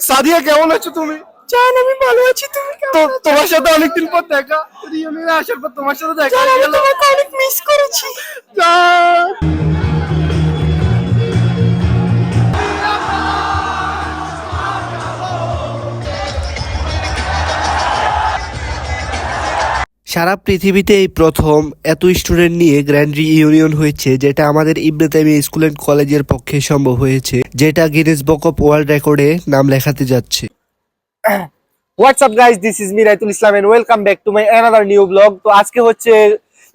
সাদিয়া কেমন আছো তুমি? জান আমি ভালো আছি তুমি তোমার সাথে অনেকদিন পর দেখা রিউনিয়নে আসার পর তোমার সাথে দেখা আমি তোমাকে অনেক মিস করেছি। জান। সারা পৃথিবীতে এই প্রথম এত স্টুডেন্ট নিয়ে গ্র্যান্ড ইউনিয়ন হয়েছে, যেটা আমাদের ইবনে তাইমিয়া স্কুল অ্যান্ড কলেজের পক্ষে সম্ভব হয়েছে, যেটা গিনেস বুক অফ ওয়ার্ল্ড রেকর্ডে নাম লেখাতে যাচ্ছে। What's up guys this is me Raitul Islam and welcome back to my another new blog তো আজকে হচ্ছে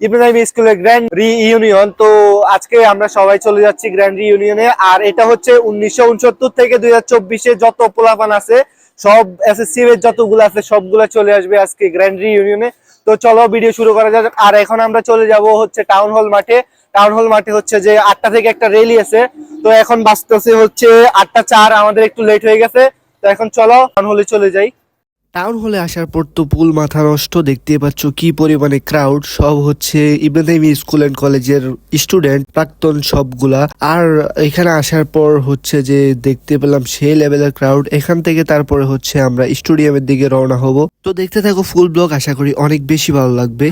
ইব্রাহিম স্কুলের গ্র্যান্ড রিইউনিয়ন তো আজকে আমরা সবাই চলে যাচ্ছি গ্র্যান্ড রিইউনিয়নে আর এটা হচ্ছে উনিশশো উনসত্তর থেকে দুই হাজার যত পোলাপান আছে, সব এসএসসি এর যতগুলো আছে, সবগুলো চলে আসবে আজকে গ্র্যান্ড রিইউনিয়নে তো চলো ভিডিও শুরু করা যাক। আর এখন আমরা চলে যাব হচ্ছে টাউন হল মাঠে। টাউন হল মাঠে হচ্ছে যে আটটা থেকে একটা রেলি আছে। তো এখন বাঁচতেছে হচ্ছে আটটা চার, আমাদের একটু লেট হয়ে গেছে। তো এখন চলো টাউন হলে চলে যাই। টাউন হলে আসার পর তো পুল মাথা নষ্ট দেখতে পাচ্ছ কি পরিমাণে ক্রাউড সব হচ্ছে ইব্রাহিম স্কুল অ্যান্ড কলেজের স্টুডেন্ট প্রাক্তন সবগুলা। আর এখানে আসার পর হচ্ছে যে দেখতে পেলাম সেই লেভেলের ক্রাউড এখান থেকে তারপরে হচ্ছে আমরা স্টুডিয়ামের দিকে রওনা হব। তো দেখতে থাকো ফুল ব্লগ আশা করি অনেক বেশি ভালো লাগবে।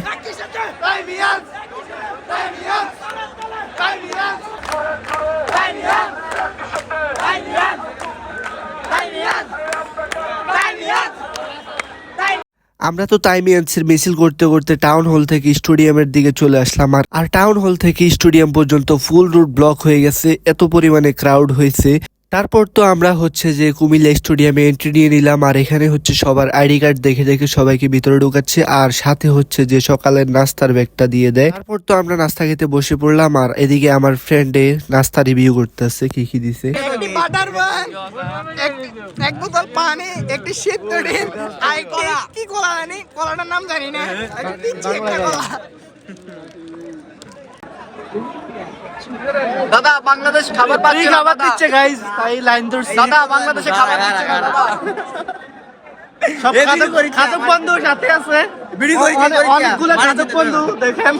আমরা তো টাইমিয়ান্সের মিছিল করতে করতে টাউন হল থেকে স্টেডিয়ামের দিকে চলে আসলাম, আর আর টাউন হল থেকে স্টেডিয়াম পর্যন্ত ফুল রুট ব্লক হয়ে গেছে, এত পরিমাণে ক্রাউড হয়েছে। তারপর তো আমরা হচ্ছে যে কুমিল্লা স্টেডিয়ামে এন্ট্রি নিয়ে নিলাম, আর এখানে হচ্ছে সবার আইডি কার্ড দেখে দেখে সবাইকে ভিতরে ঢুকাচ্ছে, আর সাথে হচ্ছে যে সকালের নাস্তার ব্যাগটা দিয়ে দেয়। তারপর তো আমরা নাস্তা খেতে বসে পড়লাম, আর এদিকে আমার ফ্রেন্ডে নাস্তা রিভিউ করতেছে, কি কি দিছে। বান এক- এক বোতল পানি একটি সিদ্ধ ডিম আর কি কলা জানি? কলাটার নাম জানি না। একটা কলা। দাদা বাংলাদেশ খাবার পাচ্ছে খাবার দিচ্ছে গাইজ তাই লাইন ধরছি। দাদা বাংলাদেশে খাবার দিচ্ছে দাদা। সব বন্ধু সাথে আছে। অনেক- অনেকগুলো খাদক বন্ধু দেখেন।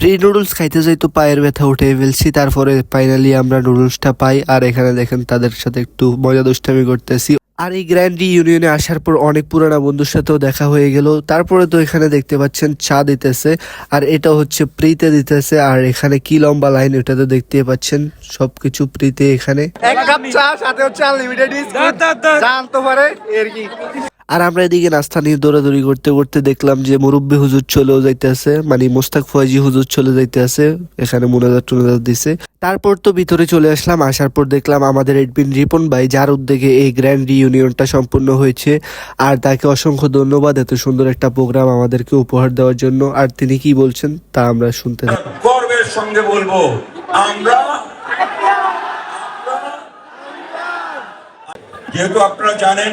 প্রি নুডলস খাইতে যাই তো পায়ের ব্যথা উঠে ফেলছি তারপরে ফাইনালি আমরা নুডলসটা পাই আর এখানে দেখেন তাদের সাথে একটু মজা দুষ্টামি করতেছি। আর এই গ্র্যান্ড ইউনিয়নে আসার পর অনেক পুরানা বন্ধুর সাথেও দেখা হয়ে গেল তারপরে তো এখানে দেখতে পাচ্ছেন চা দিতেছে আর এটা হচ্ছে প্রিতে দিতেছে আর এখানে কি লম্বা লাইন এটা তো দেখতে পাচ্ছেন সবকিছু প্রিতে এখানে। এক কাপ চা সাথে হচ্ছে আনলিমিটেড জান তো পারে এর কি? আর আমরা এদিকে নাস্তা নিয়ে দৌড়াদৌড়ি করতে করতে দেখলাম যে মুরব্বী হুজুর চলেও যাইতেছে মানে মোস্তাক ফয়জি হুজুর চলে যাইতেছে, এখানে মোনাজার টুনাজাত দিছে। তারপর তো ভিতরে চলে আসলাম, আসার পর দেখলাম আমাদের এডমিন রিপন ভাই, যার উদ্যোগে এই গ্র্যান্ড রিউনিয়নটা সম্পূর্ণ হয়েছে। আর তাকে অসংখ্য ধন্যবাদ এত সুন্দর একটা প্রোগ্রাম আমাদেরকে উপহার দেওয়ার জন্য। আর তিনি কি বলছেন তা আমরা শুনতে গর্বের সঙ্গে বলব, আমরা যেহেতু আপনারা জানেন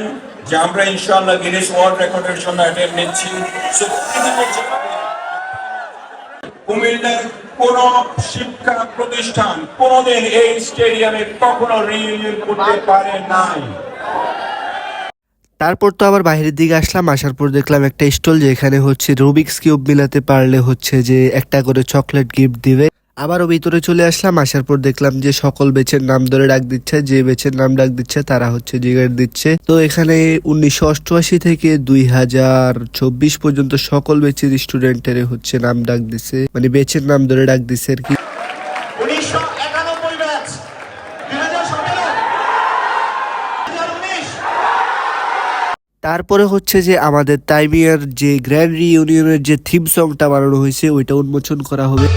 যে আমরা ইনশাআল্লাহ গিনেস ওয়ার্ল্ড রেকর্ডের জন্য নিচ্ছি। কুমিল্লার কোন শিক্ষা প্রতিষ্ঠান এই স্টেডিয়ামে কখনো রিইউনিয়ন করতে পারে নাই। তারপর তো আবার বাইরের দিকে আসলাম আসার পর দেখলাম একটা স্টল যেখানে হচ্ছে রুবিক্স কিউব মিলাতে পারলে হচ্ছে যে একটা করে চকলেট গিফট দিবে। আবারও ভিতরে চলে আসলাম আসার পর দেখলাম যে সকল বেচের নাম ধরে ডাক দিচ্ছে যে বেচের নাম ডাক দিচ্ছে তারা হচ্ছে জিগার দিচ্ছে। তো এখানে উনিশশো অষ্টআশি থেকে দুই হাজার চব্বিশ পর্যন্ত সকল বেচের স্টুডেন্টের হচ্ছে নাম ডাক দিছে মানে বেচের নাম ধরে ডাক দিচ্ছে আর কি। তারপরে হচ্ছে যে আমাদের তাইমিয়ার যে গ্র্যান্ড রিউনিয়নের যে থিম সংটা বানানো হয়েছে ওইটা উন্মোচন করা হবে।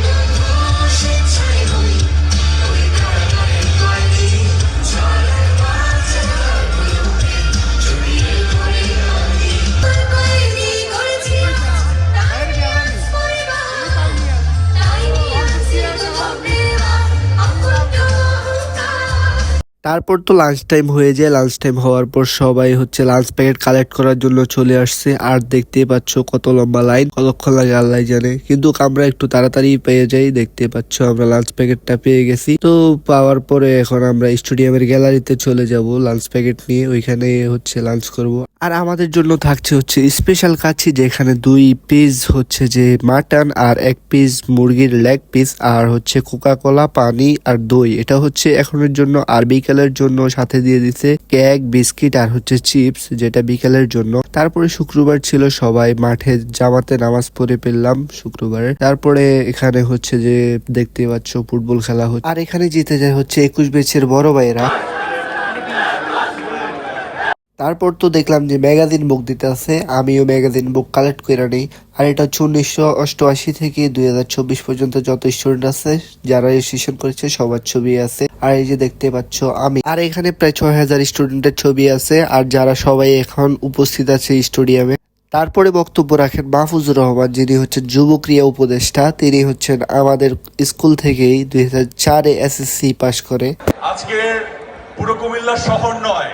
তারপর তো লাঞ্চ টাইম হয়ে যায়। লাঞ্চ টাইম হওয়ার পর সবাই হচ্ছে লাঞ্চ প্যাকেট কালেক্ট করার জন্য চলে আসছে। আর দেখতে পাচ্ছ কত লম্বা লাইন কতক্ষণ লাগে আল্লাহ জানে। কিন্তু আমরা একটু তাড়াতাড়ি পেয়ে যাই দেখতে পাচ্ছ আমরা লাঞ্চ প্যাকেটটা পেয়ে গেছি। তো পাওয়ার পরে এখন আমরা স্টেডিয়ামের গ্যালারিতে চলে যাব। লাঞ্চ প্যাকেট নিয়ে ওইখানে হচ্ছে লাঞ্চ করব। আর আমাদের জন্য থাকছে হচ্ছে স্পেশাল কাচ্ছি যেখানে দুই পিস হচ্ছে যে মাটন আর এক পিস মুরগির লেগ পিস আর হচ্ছে কোকা কোলা পানি আর দই। এটা হচ্ছে এখনের জন্য আর বিকেলের জন্য সাথে দিয়ে দিছে কেক বিস্কিট আর হচ্ছে চিপস যেটা বিকেলের জন্য। তারপরে শুক্রবার ছিল সবাই মাঠে জামাতে নামাজ পড়ে পেলাম শুক্রবারে। তারপরে এখানে হচ্ছে যে দেখতে পাচ্ছ ফুটবল খেলা হচ্ছে। আর এখানে জিতে যায় হচ্ছে একুশ বেচের বড় ভাইয়েরা। তারপর তো দেখলাম যে ম্যাগাজিন বুক দিতে আছে, আমিও ম্যাগাজিন বুক কালেক্ট করে নিই। আর এটা হচ্ছে উনিশশো অষ্টআশি থেকে দুই হাজার চব্বিশ পর্যন্ত যত স্টুডেন্ট আছে, যারা রেজিস্ট্রেশন করেছে, সবার ছবি আছে। আর এই যে দেখতে পাচ্ছ আমি। আর এখানে প্রায় ছয় হাজার স্টুডেন্টের ছবি আছে, আর যারা সবাই এখন উপস্থিত আছে স্টেডিয়ামে। তারপরে বক্তব্য রাখেন মাহফুজুর রহমান, যিনি হচ্ছেন যুবক্রিয়া উপদেষ্টা। তিনি হচ্ছেন আমাদের স্কুল থেকেই দুই হাজার চারে এসএসসি পাশ করে। আজকে পুরো কুমিল্লা শহর নয়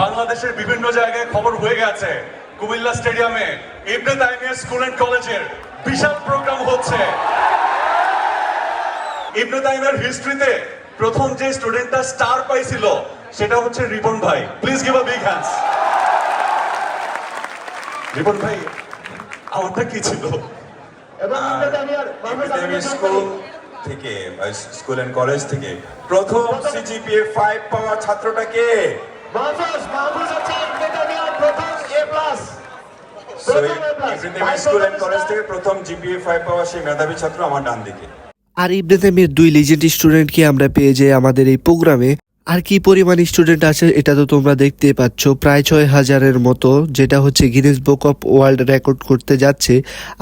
বাংলাদেশের বিভিন্ন জায়গায় খবর হয়ে গেছে। কুমিল্লা স্টেডিয়ামে ইবনে তাইমিয়া স্কুল এন্ড কলেজের বিশাল প্রোগ্রাম হচ্ছে। ইবনে তাইমিয়ার হিস্ট্রিতে প্রথম যে স্টুডেন্টটা স্টার পাইছিল সেটা হচ্ছে রিপন ভাই। Please give a big hands Ripon ভাই আমারটা কি ছিল? স্কুল থেকে স্কুল এন্ড কলেজ থেকে প্রথম সিজিপিএ ফাইভ পাওয়া ছাত্রটাকে প্রথম জিপিএ ফাইভ পাওয়া সেই মেধাবী ছাত্র আমার ডান দিকে। আর ইবনে তাইমিয়ার দুই লিজেন্ড স্টুডেন্টকে আমরা পেয়ে যাই আমাদের এই প্রোগ্রামে। আর কি পরিমাণ স্টুডেন্ট আছে, এটা তো তোমরা দেখতে পাচ্ছ। প্রায় ছয় হাজারের মতো, যেটা হচ্ছে Guinness book of world record করতে যাচ্ছে।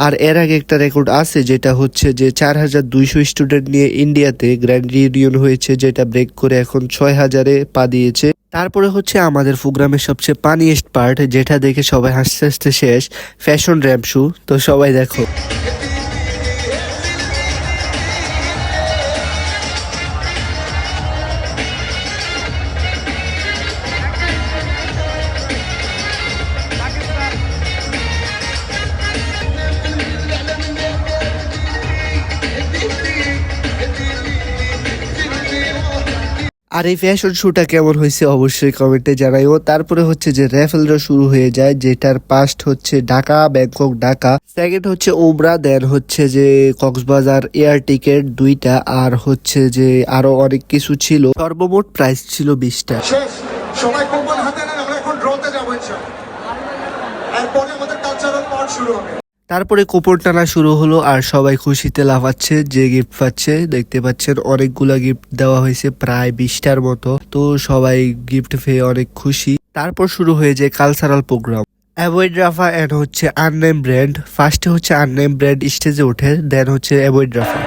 আর এর আগে একটা রেকর্ড আছে, যেটা হচ্ছে যে চার হাজার দুইশো স্টুডেন্ট নিয়ে ইন্ডিয়াতে গ্র্যান্ড রিউনিয়ন হয়েছে, যেটা ব্রেক করে এখন ছয় হাজারে পা দিয়েছে। তারপরে হচ্ছে আমাদের প্রোগ্রামের সবচেয়ে পানিয়েস্ট পার্ট যেটা দেখে সবাই হাসতে হাসতে শেষ ফ্যাশন র্যাম্প শু তো সবাই দেখো। আর এই ফ্যাশন শুটা কেমন হয়েছে অবশ্যই কমেন্টে জানাইও। তারপরে হচ্ছে যে র্যাফেলরা শুরু হয়ে যায়, যেটার পাস্ট হচ্ছে ঢাকা, ব্যাংকক, ঢাকা। সেকেন্ড হচ্ছে ওবরা দেন হচ্ছে যে কক্সবাজার এয়ার টিকেট দুইটা, আর হচ্ছে যে আরও অনেক কিছু ছিল। সর্বমোট প্রাইস ছিল বিশটা। আমরা এখন ড্রতে যাব তারপরে কোপর টানা শুরু হলো আর সবাই খুশিতে লাফাচ্ছে, যে গিফট পাচ্ছে। দেখতে পাচ্ছেন অনেকগুলা গিফট দেওয়া হয়েছে প্রায় বিশটার মতো। তো সবাই গিফট পেয়ে অনেক খুশি। তারপর শুরু হয়ে যায় কালচারাল প্রোগ্রাম অ্যাভয়েড রাফা অ্যান্ড হচ্ছে আননেম ব্র্যান্ড ফার্স্টে হচ্ছে আননেম ব্র্যান্ড স্টেজে ওঠে দেন হচ্ছে অ্যাভয়েড রাফা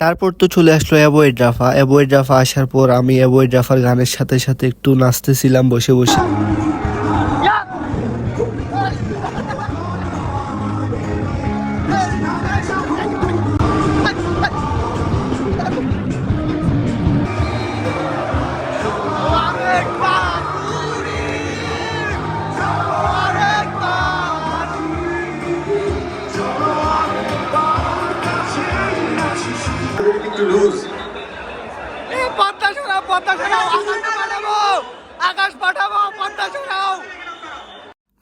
তারপর তো চলে আসলো অ্যাবয়েড রাফা অ্যাবয়েড রাফা আসার পর আমি অ্যাবয়েড রাফার গানের সাথে সাথে একটু নাচতেছিলাম বসে বসে।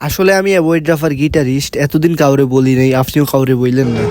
আসলে আমি অ্যাভয়েড রাফার গিটারিস্ট এতদিন কাউরে বলি নাই আপনিও কাউরে বললেন না।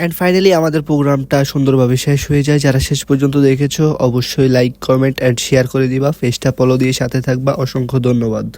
অ্যান্ড ফাইনালি আমাদের প্রোগ্রামটা সুন্দরভাবে শেষ হয়ে যায়। যারা শেষ পর্যন্ত দেখেছ, অবশ্যই লাইক কমেন্ট অ্যান্ড শেয়ার করে দিবা। ফেসটা ফলো দিয়ে সাথে থাকবা। অসংখ্য ধন্যবাদ।